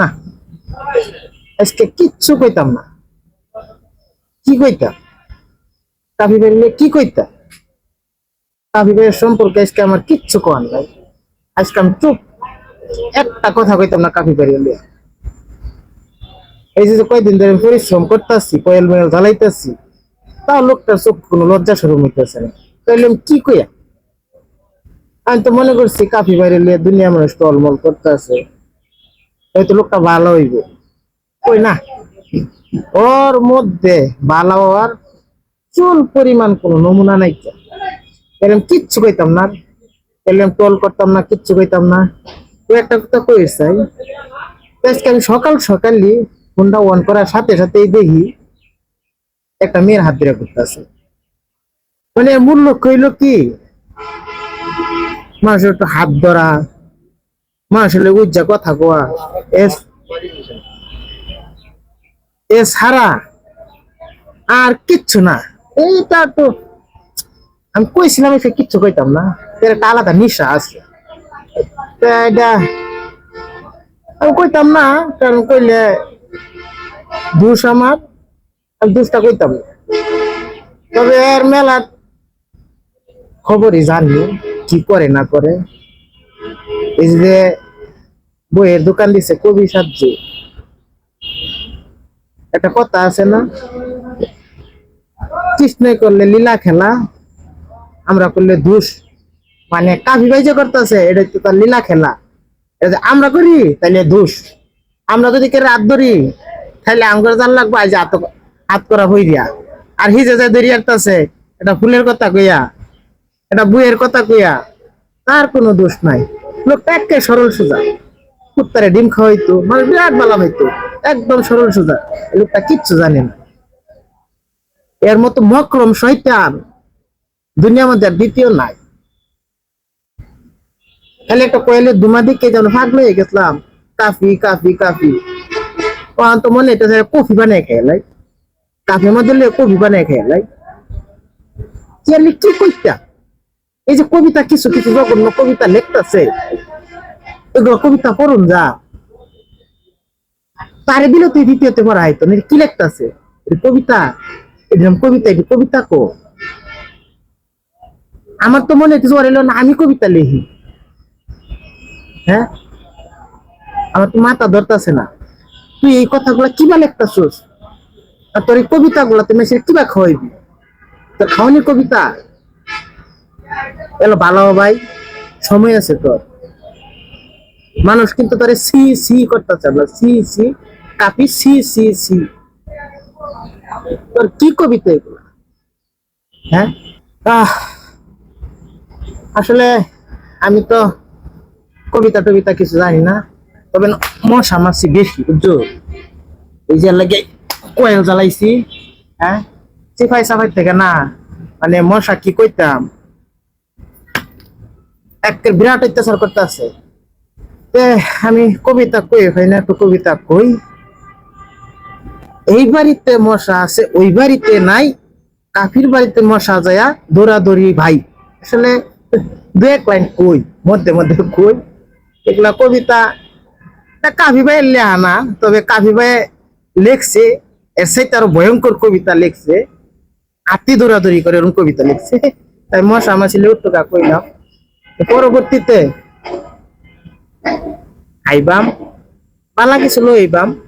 না, আজকে কিচ্ছু কইতাম না। কি কইতাম কাফি বেরিয়ে কি কইতাম কাফি বেরিয়ে সম্পর্কে আজকে আমার কিচ্ছু কর নাই। আজকে আমি চুপ। একটা কথা কইতাম না কাফি বেরিয়ে এই যে কয়দিন ধরে পরিশ্রম করতেছি, কয়েল মেল জ্বালাইতেছি, তাও লোকটার চোখ কোনো লজ্জা সরম হইতেছে না। তাইলে কি কইয়া? আমি তো মনে করছি কাফি বাইরে দুনিয়া মানুষ টলমল করতেছে। হয়তো লোকটা ভালো হইব। কই না? ওর মধ্যে ভালো হওয়ার চুল পরিমাণ কোনো নমুনা নাই। এরকম কিচ্ছু কইতাম না। এরকম টল করতাম না, কিচ্ছু কইতাম না। তুই একটা কথা কইস চাই আজকে আমি সকাল সকালই ফোনটা অন করার সাথে সাথেই দেখি একটা মেয়ের হাত ধরে করতেছে মানে মূল লক্ষ্য হইল কি? মানুষের একটু হাত ধরা লোক উজ্জা কথা কোয়া এস এ ছাড়া আর কিচ্ছু না। এইটা তো আমি কইছিলাম সে কিচ্ছু কইতাম না। এর একটা আলাদা নিশা আছে। এটা আমি কইতাম না কারণ কইলে দোষ আমার আমি দোষটা কইতাম। না তবে এর মেলা খবরই জানি কি করে না করে। এই যে বইয়ের দোকান দিছে, কবি সাহায্য একটা কথা আছে না? কৃষ্ণই করলে লীলা খেলা, আমরা করলে দোষ। মানে কাফি বাইজে করতেছে, এটা তো তার লীলা খেলা। এটা আমরা করি তাহলে দোষ। আমরা যদি কে রাত ধরি তাহলে আঙ্গুর জাল লাগবো, আজ হাত হাত করা হই দিয়া আর হিজে যায় ধরি আসতেছে এটা ফুলের কথা কইয়া, এটা বইয়ের কথা কইয়া, তার কোনো দোষ নাই। লোকটা একে সরল সোজা। কুত্তারে ডিম খাওয়াইতো মানে বিরাট বালা হইতো, একদম সরল সোজা। লোকটা কিচ্ছু জানে না। এর মতো মক্রম শয়তান দুনিয়ার মধ্যে আর দ্বিতীয় নাই। খালি একটা কয়েলে দুমা দিকে যেন ভাগলে হয়ে গেছিলাম, কাফি কাফি কাফি। ও তো মনে এটা কফি বানিয়ে খেলাই কাফির মধ্যে লইয়া কফি বানিয়ে কি আমি কি কইতা? এই যে কবিতা কিছু কিছু জঘন্য কবিতা লিখতেছে এগুলো কবিতা পড়ুন যা। তারে দিলে তুই দ্বিতীয়তে পড়া হয়তো কি লিখতেছে? কবিতা এরকম কবিতা, এটি কবিতা কো। আমার তো মনে হচ্ছে না, আমি কবিতা লিখি। হ্যাঁ? আমার তো মাথা ধরতেছে না। তুই এই কথাগুলো কিবা লিখতেছিস? আর তোর এই কবিতাগুলো তুমি সে কিবা খাওয়াইবি? তোর খাওয়ানি কবিতা? এলো ভালো ভাই, সময় আছে তোর। মানুষ কিন্তু তোরে সি সি করতেছে না সি সি, কাপি সি সি সি। তোর কি কবিতা এগুলো? হ্যাঁ? আসলে আমি তো কবিতা টবিতা কিছু জানি না, তবে মশা মাছি বেশি, বুঝছ? এই যে লাগে কোয়েল জ্বালাইছি হ্যাঁ? সিফাই সাফাই থেকে না মানে মশা কি কইতাম? এক বিরাট অত্যাচার করতে আছে আমি কবিতা কই হয় না, একটু কবিতা কই। এই বাড়িতে মশা আছে, ওই বাড়িতে নাই, কাফির বাড়িতে মশা যায়া দৌড়াদৌড়ি ভাই। আসলে দু এক লাইন কই, মধ্যে মধ্যে কই। এগুলা কবিতা কাফি ভাই লেখা না, তবে কাফি ভাই লেখছে, এর সাথে আরও ভয়ঙ্কর কবিতা লেখছে। আতি দৌড়াদৌড়ি করে এরকম কবিতা লিখছে। তাই মশা মাছি উত্তকা কইলাম। পরবর্তীতে Aibam, apa lagi slow ibam